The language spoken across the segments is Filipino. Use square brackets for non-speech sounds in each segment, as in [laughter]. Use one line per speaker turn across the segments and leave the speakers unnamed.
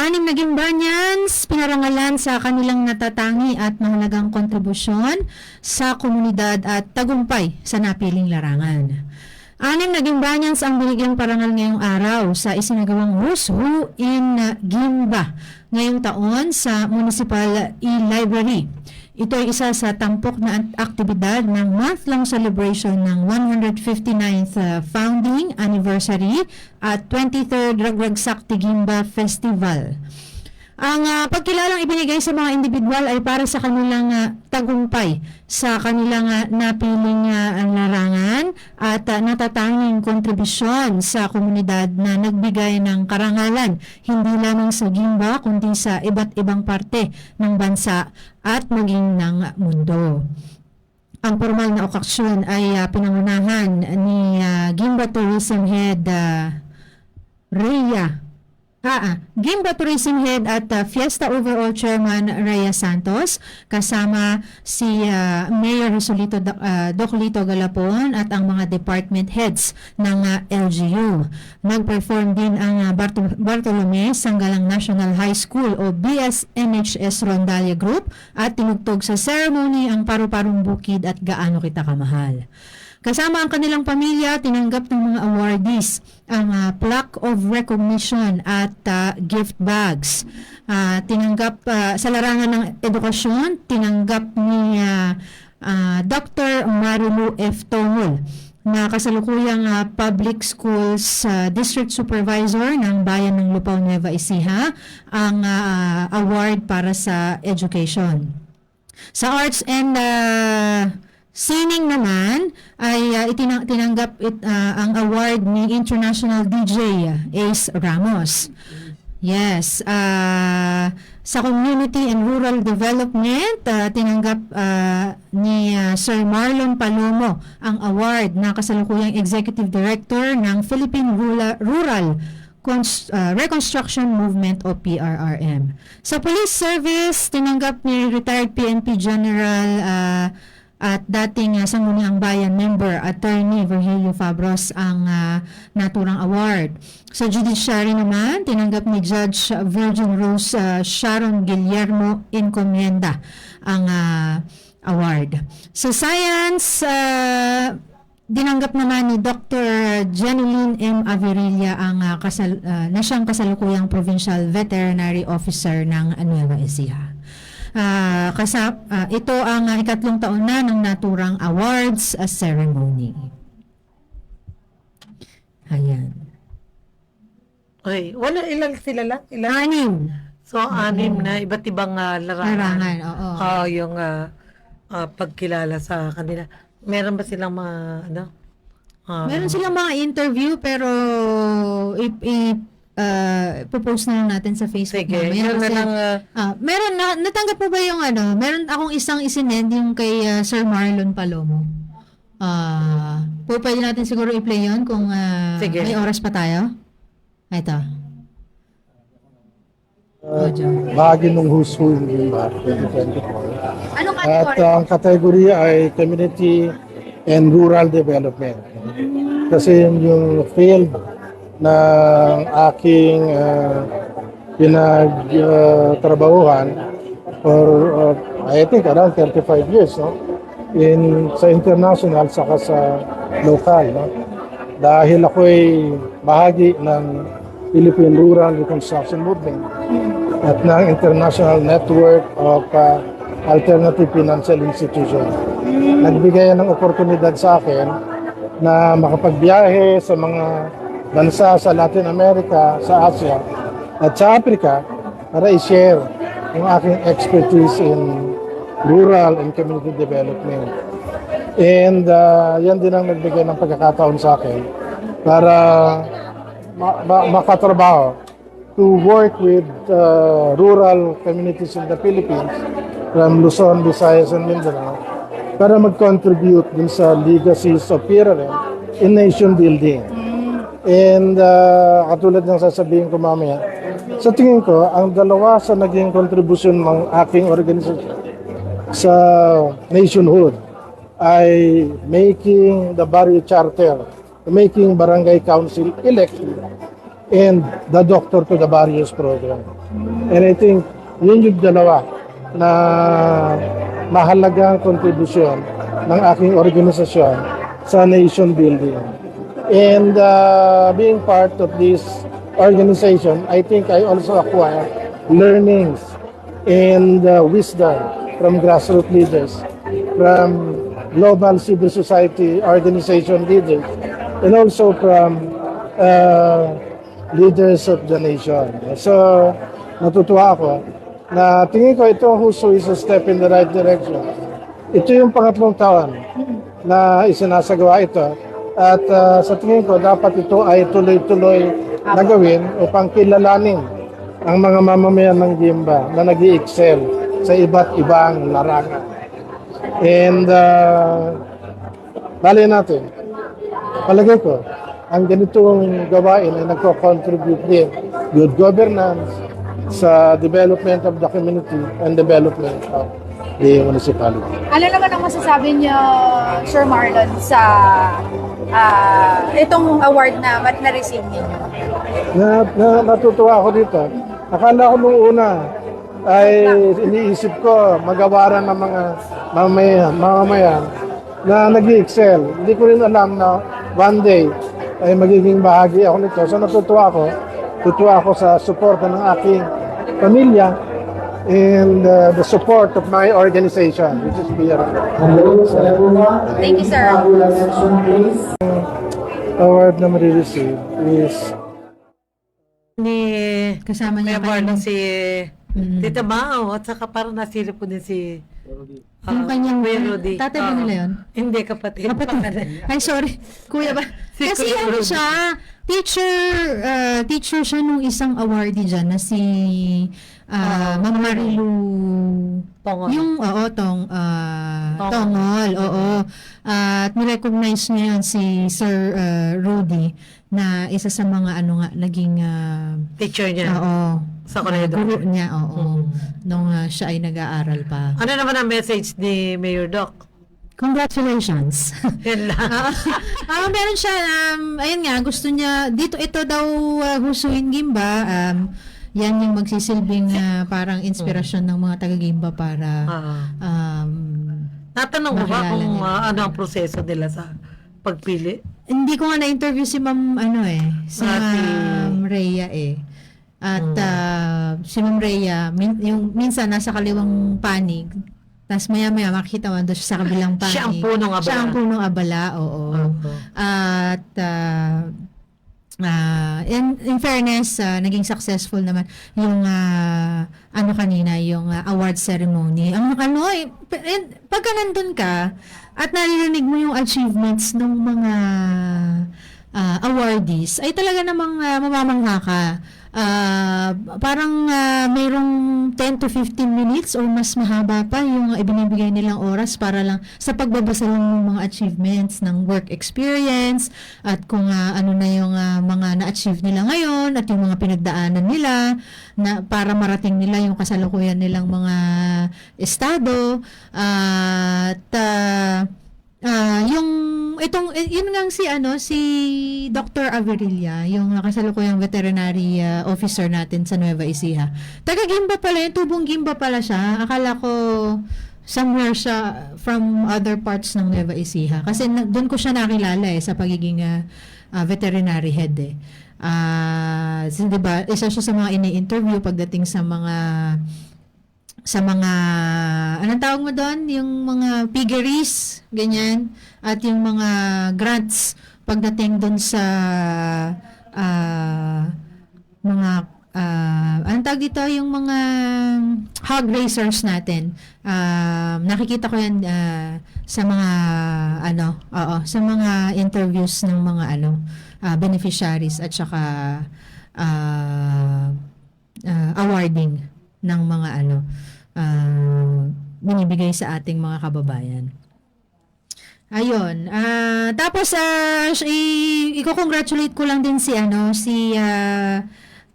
Anim na Gimbanyans pinarangalan sa kanilang natatangi at mahalagang kontribusyon sa komunidad at tagumpay sa napiling larangan. Anim na Gimbanyans ang binigyang parangal ngayong araw sa isinagawang Rusu in Gimba ngayong taon sa Municipal E-Library. Ito ay isa sa tampok na aktibidad ng month-long celebration ng 159th uh, founding anniversary at 23rd Ragrag Sakti Gimba Festival. Ang ah, pagkilalang ibinigay sa mga individual ay para sa kanilang ah, tagumpay sa kanilang ah, napiling ah, larangan at ah, natatanging kontribusyon sa komunidad na nagbigay ng karangalan hindi lamang sa Gimba kundi sa iba't ibang parte ng bansa at maging ng mundo. Ang formal na okasyon ay ah, pinangunahan ni ah, Gimba Tourism Head ah, Rhea Ah. Gimba Tourism Head at ah, Fiesta Overall Chairman Raya Santos kasama si ah, Mayor Risolito Da- ah, Doc Galapon at ang mga department heads ng ah, LGU. Nag-perform din ang ah, Barto- Bartolome Sanggalang National High School o BSNHS Rondalia Group at tinugtog sa ceremony ang paru-parong bukid at gaano kita kamahal. Kasama ang kanilang pamilya, tinanggap ng mga awardees ang ah, plaque of recognition at ah, gift bags. Ah, tinanggap ah, sa larangan ng edukasyon, tinanggap ni ah, ah, Dr. Marilu F. Tongol na kasalukuyang ah, public schools ah, district supervisor ng bayan ng Lupao Nueva Ecija ang ah, award para sa education. Sa arts and uh, sining naman ay uh, itinang- tinanggap it, uh, ang award ni International DJ Ace Ramos. Yes, uh, sa Community and Rural Development, uh, tinanggap uh, ni uh, Sir Marlon Palomo ang award na kasalukuyang Executive Director ng Philippine Rural, Rural Cons- uh, Reconstruction Movement o PRRM. Sa Police Service, tinanggap ni retired PNP General uh, at dating uh, Sangguniang Bayan member Attorney Virgilio Fabros ang uh, naturang award. Sa Judiciary naman, tinanggap ni Judge Virgin Rose uh, Sharon Guillermo Encomienda ang uh, award. Sa Science, uh, Dinanggap naman ni Dr. Janeline M. Averilla ang ah, kasal, ah, na siyang kasalukuyang Provincial Veterinary Officer ng Nueva Ecija. Ah, kasa, ah, ito ang ah, ikatlong taon na ng naturang awards ah, ceremony. Ayan.
Okay, wala ilang sila lang? Ilang?
Anim.
So, anim na iba't ibang uh, larangan.
Larangan, oo.
Ah, yung ah, ah, pagkilala sa kanila. Meron ba silang mga, ano? Ah,
Meron silang mga interview pero i, i ah, popost na lang natin sa Facebook
Sige,
mamaya
yun na
kasi-
lang. ah,
Ah, meron na natanggap mo ba yung ano? Meron akong isang isinend yung kay ah, Sir Marlon Palomo. Ah, po pwede natin siguro i-play 'yon kung ah,
Sige.
may oras pa tayo. Ito. Audio.
bahagi ng in Gimba 2024.
Anong
At uh, ang kategory ay Community and Rural Development. Kasi yun yung field ng aking uh, pinagtrabahuhan for uh, I think around 35 years no? in sa international saka sa local no? dahil ako'y bahagi ng Philippine Rural Reconstruction Movement at ng International Network of uh, Alternative Financial Institutions. Nagbigay ng oportunidad sa akin na makapagbiyahe sa mga bansa sa Latin America, sa Asia, at sa Africa para i-share yung aking expertise in rural and community development. And uh, yan din ang nagbigay ng pagkakataon sa akin para ma- ma- makatrabaho to work with uh, rural communities in the Philippines from Luzon, Visayas, and Mindanao para mag-contribute din sa legacies of PRRM in nation building. And uh, katulad ng sasabihin ko mamaya, sa tingin ko, ang dalawa sa naging contribution ng aking organisasyon sa nationhood ay making the barrio charter, making barangay council elected and the doctor to the various program. And I think yun yung dalawa na mahalagang kontribusyon ng aking organisasyon sa nation building. And uh, being part of this organization, I think I also acquire learnings and uh, wisdom from grassroots leaders, from global civil society organization leaders, and also from uh, leaders of the nation. So, natutuwa ako na tingin ko ito huso is a step in the right direction. Ito yung pangatlong taon na isinasagawa ito at uh, sa tingin ko dapat ito ay tuloy-tuloy na gawin upang kilalanin ang mga mamamayan ng Gimba na nag excel sa iba't ibang larangan. And uh, bali natin, palagay ko, ang ganitong gawain ay nagko-contribute din good governance sa development of the community and development of the municipality.
Ano naman ang masasabi niyo, Sir Marlon, sa ah, itong award na mat na-receive ninyo?
Na, na natutuwa ako dito. Akala ko nung una ay iniisip ko magawaran ng mga mamamayan, mamamayan na nag excel Hindi ko rin alam na one day ay magiging bahagi ako nito. So natutuwa ako. Tutuwa ako sa suporta ng aking pamilya and uh, the support of my organization, which is PRO.
Thank you, sir.
Award na marireceive is
Ni
Kasama niya
Mayor
kanina.
si
Mm.
Tita Mao at saka parang nasilip ko din si
Yung
ah,
kanyang
Kuya Rudy.
tatay ba
Oo.
nila yun?
Hindi, kapatid.
Kapatid. Ay, sorry. Kuya ba? [laughs]
Si
Kasi
Kuya
ano siya, teacher, uh, teacher siya nung isang awardee dyan na si uh, Ma'am Marilu.
Tongol.
Yung, oo, tong, uh,
Tongol.
tongol, oo. At nirecognize niya yun si Sir uh, Rudy na isa sa mga ano nga, naging, uh,
Teacher niya.
oo,
Sa
uh,
Conedo.
guro niya, oo.
Mm.
Nung uh, siya ay nag-aaral pa.
Ano naman ang message ni Mayor Doc?
Congratulations. [laughs]
Yan lang.
Ah, ah, meron siya, um, ayun nga, gusto niya, dito ito daw uh, Husuin Gimba, um, yan yung magsisilbing uh, parang inspirasyon ng mga taga-Gimba para
Ah.
um,
Natanong mo ba
Makilala
kung
nila.
ah, ano ang proseso nila sa pagpili?
hindi ko nga na-interview si Ma'am ano eh, si
Ah, si-
Ma'am Rhea eh. At
Hmm.
ah, si Ma'am Rhea, min- yung minsan nasa kaliwang panig, tapos maya-maya makikita mo doon siya sa kabilang panig.
Siya ang punong abala.
Siya ang punong abala, oo.
Oo.
At ah, ah, in, in fairness, ah, naging successful naman yung ah, ano kanina, yung ah, award ceremony. Ang ano, eh, eh, pagka nandun ka at naririnig mo yung achievements ng mga ah, awardees, ay talaga namang ah, mamamangha ka. Ah, parang ah, mayroong 10 to 15 minutes or mas mahaba pa yung ibinibigay nilang oras para lang sa pagbabasa lang ng mga achievements ng work experience at kung ah, ano na yung ah, mga na-achieve nila ngayon at yung mga pinagdaanan nila na para marating nila yung kasalukuyan nilang mga estado at ah, Ah, yung itong eh, yun nga si ano si Dr. Averilla, yung kasalukuyang veterinary ah, officer natin sa Nueva Ecija. Taga Gimba pala, yung tubong Gimba pala siya. Akala ko somewhere siya from other parts ng Nueva Ecija kasi na, doon ko siya nakilala eh sa pagiging ah, ah, veterinary head eh. Ah, uh, 'di ba? Isa siya sa mga ini-interview pagdating sa mga sa mga anong tawag mo doon? Yung mga piggeries ganyan. At yung mga grants pagdating doon sa ah, mga ah, anong tawag dito? Yung mga hog raisers natin. Um, nakikita ko yan ah, sa mga ano oo sa mga interviews ng mga ano ah, beneficiaries at saka ah, ah, awarding ng mga ano ah, binibigay sa ating mga kababayan. Ayun. ah tapos uh, i-congratulate ko lang din si ano si ah,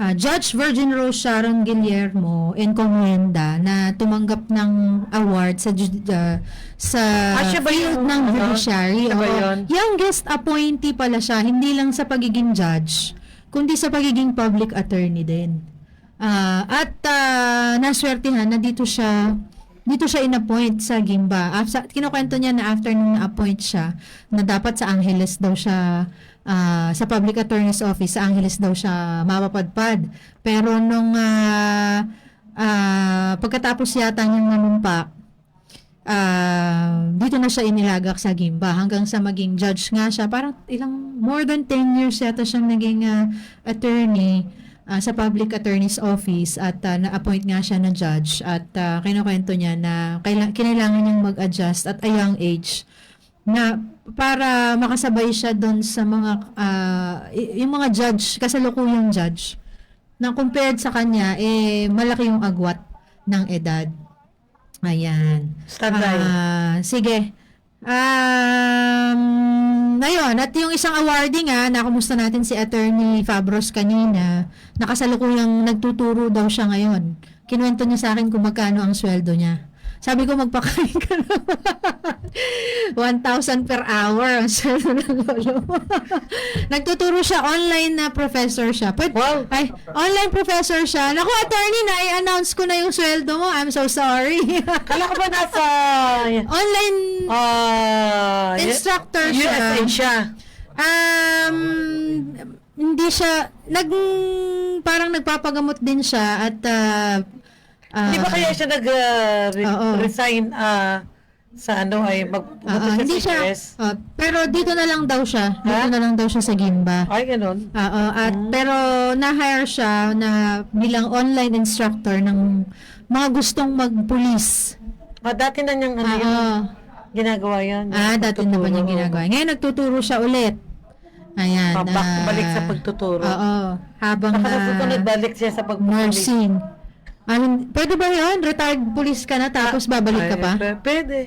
ah, Judge Virgin Rose Sharon Guillermo Encomienda na tumanggap ng award sa ah, sa
Ah, ba
field
yung-
ng
ano?
judiciary.
Siya ba yun?
Youngest appointee pala siya, hindi lang sa pagiging judge kundi sa pagiging public attorney din. Ah, at uh, naswertihan na dito siya dito siya inappoint sa Gimba. After, kinukwento niya na after nung na-appoint siya, na dapat sa Angeles daw siya, ah, sa Public Attorney's Office, sa Angeles daw siya mapapadpad. Pero nung ah, ah, pagkatapos yata niyang manumpa, ah, dito na siya inilagak sa Gimba hanggang sa maging judge nga siya. Parang ilang, more than 10 years yata siyang naging ah, attorney ah, sa public attorney's office at ah, na-appoint nga siya na judge at uh, kinukwento niya na kaila- kinailangan niyang mag-adjust at a young age na para makasabay siya doon sa mga y- yung mga judge, kasalukuyang judge na compared sa kanya eh malaki yung agwat ng edad. Ayan.
Stand by.
Ah, sige. Um, ayun, at yung isang awarding nga, nakumusta natin si Attorney Fabros kanina, nakasalukuyang nagtuturo daw siya ngayon. Kinuwento niya sa akin kung magkano ang sweldo niya. Sabi ko, magpakain ka naman. [laughs] 1,000 per hour ang sweldo ng lolo mo. [laughs] Nagtuturo siya, online na professor siya. Pwede,
Wow.
ay, online professor siya. Naku, attorney, na i-announce ko na yung sweldo mo. I'm so sorry. [laughs]
Kala ko ba nasa
online
ah,
instructor siya.
USA siya.
Um, hindi siya, nag, parang nagpapagamot din siya at, uh, uh,
Hindi ba kaya siya nag-resign sa ano ay mag pumunta
hindi
sa
siya, uh, pero dito na lang daw siya. Dito
Ha?
na lang daw siya sa Gimba.
Ay, ganun.
Oo, at pero na-hire siya na bilang online instructor ng mga gustong magpulis.
Ah, dati na niyang ano yun,
Oo.
ginagawa yan.
Ah, dati
Pagtuturo.
naman yung ginagawa. Ngayon nagtuturo siya ulit. Ayan.
Ah,
ah,
balik sa pagtuturo.
Oo. Habang
Baka
na
balik siya sa pagpupulis.
nursing. Ah, pwede ba yun? Retired police ka na tapos babalik ka pa?
Ay, Pwede.